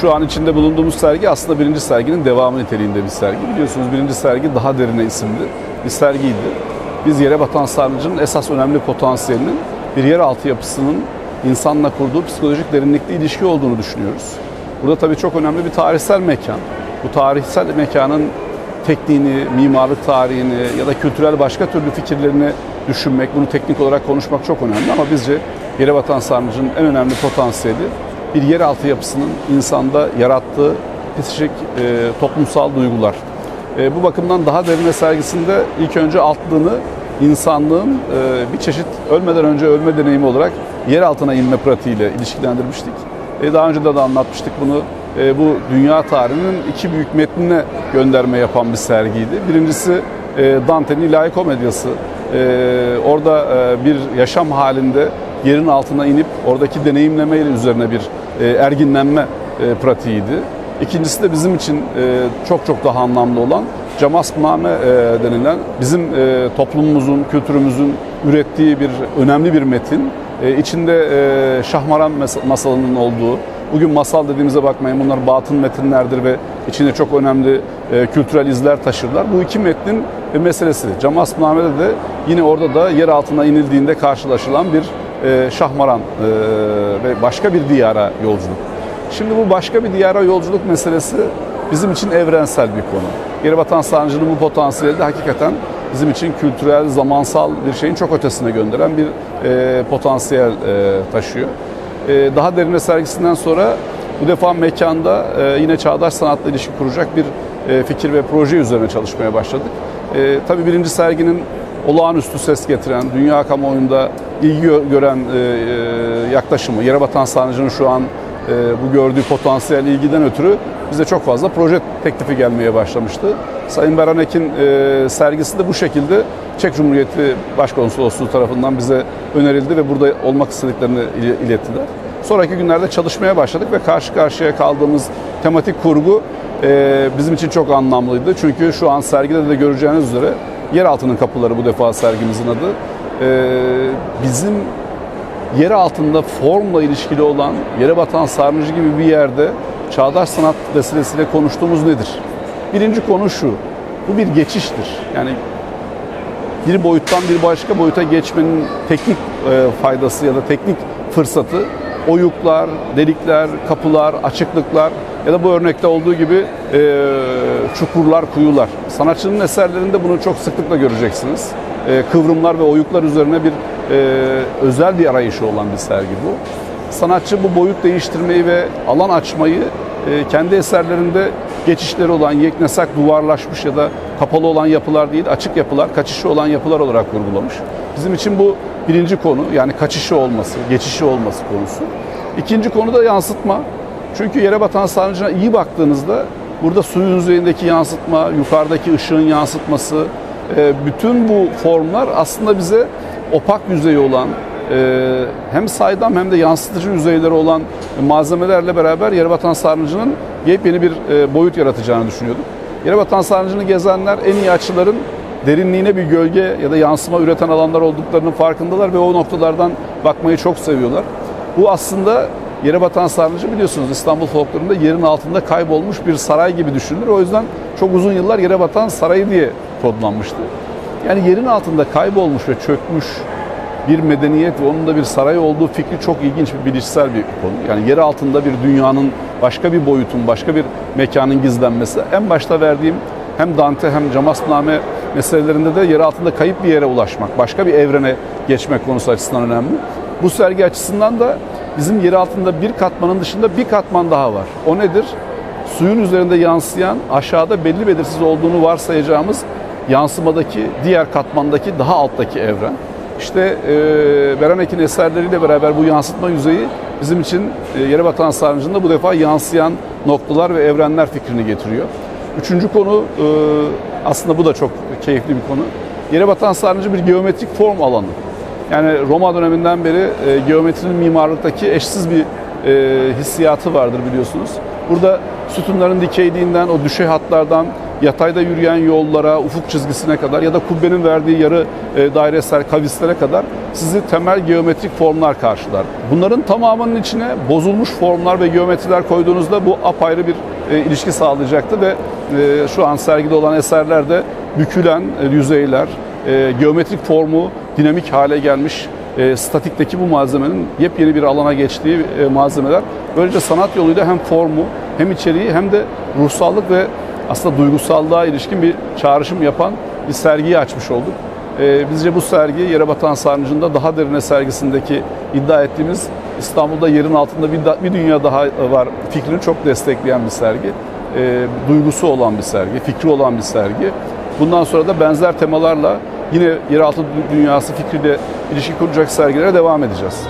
şu an içinde bulunduğumuz sergi aslında birinci serginin devamı niteliğinde bir sergi. Biliyorsunuz birinci sergi Daha Derine isimli bir sergiydi. Biz yere batan sarnıcının esas önemli potansiyelinin bir yeraltı yapısının insanla kurduğu psikolojik derinlikli ilişki olduğunu düşünüyoruz. Burada tabii çok önemli bir tarihsel mekan. Bu tarihsel mekanın tekniğini, mimarlık tarihini ya da kültürel başka türlü fikirlerini düşünmek, bunu teknik olarak konuşmak çok önemli ama bizce Yerebatan Sarnıcı'nın en önemli potansiyeli bir yeraltı yapısının insanda yarattığı psikik e, toplumsal duygular. E, bu bakımdan daha derine sergisinde ilk önce altlığını insanlığın e, bir çeşit ölmeden önce ölme deneyimi olarak yer altına inme pratiğiyle ilişkilendirmiştik. E, daha önce de, de anlatmıştık bunu. E, bu dünya tarihinin iki büyük metnine gönderme yapan bir sergiydi. Birincisi e, Dante'nin İlahi Komedyası. E, orada e, bir yaşam halinde yerin altına inip oradaki deneyimlemeyle üzerine bir e, erginlenme e, pratiğiydi. İkincisi de bizim için e, çok çok daha anlamlı olan Camaskname e, denilen bizim e, toplumumuzun, kültürümüzün ürettiği bir önemli bir metin. E, içinde e, Şahmaran masalının olduğu, bugün masal dediğimize bakmayın bunlar batın metinlerdir ve içinde çok önemli e, kültürel izler taşırlar. Bu iki metnin e, meselesi. Camaskname'de de yine orada da yer altına inildiğinde karşılaşılan bir e, Şahmaran e, ve başka bir diyara yolculuk. Şimdi bu başka bir diyara yolculuk meselesi bizim için evrensel bir konu. Yerebatan Sarnıcı'nın bu potansiyeli de hakikaten bizim için kültürel, zamansal bir şeyin çok ötesine gönderen bir e, potansiyel e, taşıyor. E, daha derine sergisinden sonra bu defa mekanda e, yine çağdaş sanatla ilişki kuracak bir e, fikir ve proje üzerine çalışmaya başladık. E, tabii birinci serginin olağanüstü ses getiren, dünya kamuoyunda ilgi gö- gören e, e, yaklaşımı, Yerebatan Sarnıcı'nın şu an e, bu gördüğü potansiyel ilgiden ötürü bize çok fazla proje teklifi gelmeye başlamıştı. Sayın Beranek'in sergisi de bu şekilde Çek Cumhuriyeti Başkonsolosluğu tarafından bize önerildi ve burada olmak istediklerini il- ilettiler. Sonraki günlerde çalışmaya başladık ve karşı karşıya kaldığımız tematik kurgu bizim için çok anlamlıydı. Çünkü şu an sergide de göreceğiniz üzere Yeraltının Kapıları bu defa sergimizin adı. E, bizim yer altında formla ilişkili olan yere batan sarnıcı gibi bir yerde çağdaş sanat vesilesiyle konuştuğumuz nedir? Birinci konu şu, bu bir geçiştir. Yani bir boyuttan bir başka boyuta geçmenin teknik e, faydası ya da teknik fırsatı oyuklar, delikler, kapılar, açıklıklar ya da bu örnekte olduğu gibi e, çukurlar, kuyular. Sanatçının eserlerinde bunu çok sıklıkla göreceksiniz. E, kıvrımlar ve oyuklar üzerine bir e, özel bir arayışı olan bir sergi bu. Sanatçı bu boyut değiştirmeyi ve alan açmayı e, kendi eserlerinde geçişleri olan yeknesak duvarlaşmış ya da kapalı olan yapılar değil açık yapılar, kaçışı olan yapılar olarak vurgulamış. Bizim için bu birinci konu yani kaçışı olması, geçişi olması konusu. İkinci konu da yansıtma. Çünkü yere batan sarnıcına iyi baktığınızda burada suyun yüzeyindeki yansıtma, yukarıdaki ışığın yansıtması, e, bütün bu formlar aslında bize opak yüzeyi olan, e, hem saydam hem de yansıtıcı yüzeyleri olan malzemelerle beraber Yerebatan Sarnıcı'nın yepyeni bir e, boyut yaratacağını düşünüyorduk. Yerebatan Sarnıcı'nı gezenler en iyi açıların derinliğine bir gölge ya da yansıma üreten alanlar olduklarının farkındalar ve o noktalardan bakmayı çok seviyorlar. Bu aslında Yerebatan Sarnıcı biliyorsunuz İstanbul folklorunda yerin altında kaybolmuş bir saray gibi düşünülür. O yüzden çok uzun yıllar Yerebatan Sarayı diye kodlanmıştı. Yani yerin altında kaybolmuş ve çökmüş bir medeniyet ve onun da bir saray olduğu fikri çok ilginç bir bilişsel bir konu. Yani yer altında bir dünyanın başka bir boyutun, başka bir mekanın gizlenmesi. En başta verdiğim hem Dante hem Camasname meselelerinde de yer altında kayıp bir yere ulaşmak, başka bir evrene geçmek konusu açısından önemli. Bu sergi açısından da bizim yer altında bir katmanın dışında bir katman daha var. O nedir? Suyun üzerinde yansıyan, aşağıda belli belirsiz olduğunu varsayacağımız yansımadaki, diğer katmandaki daha alttaki evren. İşte e, Beranek'in eserleriyle beraber bu yansıtma yüzeyi bizim için e, Yerebatan Sarnıcı'nda bu defa yansıyan noktalar ve evrenler fikrini getiriyor. Üçüncü konu e, aslında bu da çok keyifli bir konu. Yerebatan Sarnıcı bir geometrik form alanı. Yani Roma döneminden beri e, geometrinin mimarlıktaki eşsiz bir e, hissiyatı vardır biliyorsunuz. Burada sütunların dikeyliğinden, o düşey hatlardan yatayda yürüyen yollara, ufuk çizgisine kadar ya da kubbenin verdiği yarı e, dairesel kavislere kadar sizi temel geometrik formlar karşılar. Bunların tamamının içine bozulmuş formlar ve geometriler koyduğunuzda bu apayrı bir e, ilişki sağlayacaktı ve e, şu an sergide olan eserlerde bükülen e, yüzeyler, e, geometrik formu dinamik hale gelmiş e, statikteki bu malzemenin yepyeni bir alana geçtiği e, malzemeler. Böylece sanat yoluyla hem formu hem içeriği hem de ruhsallık ve aslında duygusallığa ilişkin bir çağrışım yapan bir sergiyi açmış olduk. E, bizce bu sergi Yerebatan Sarnıcı'nda daha derine sergisindeki iddia ettiğimiz İstanbul'da yerin altında bir, da- bir dünya daha var fikrini çok destekleyen bir sergi. E, duygusu olan bir sergi, fikri olan bir sergi. Bundan sonra da benzer temalarla yine yeraltı dünyası fikriyle ilişki kuracak sergilere devam edeceğiz.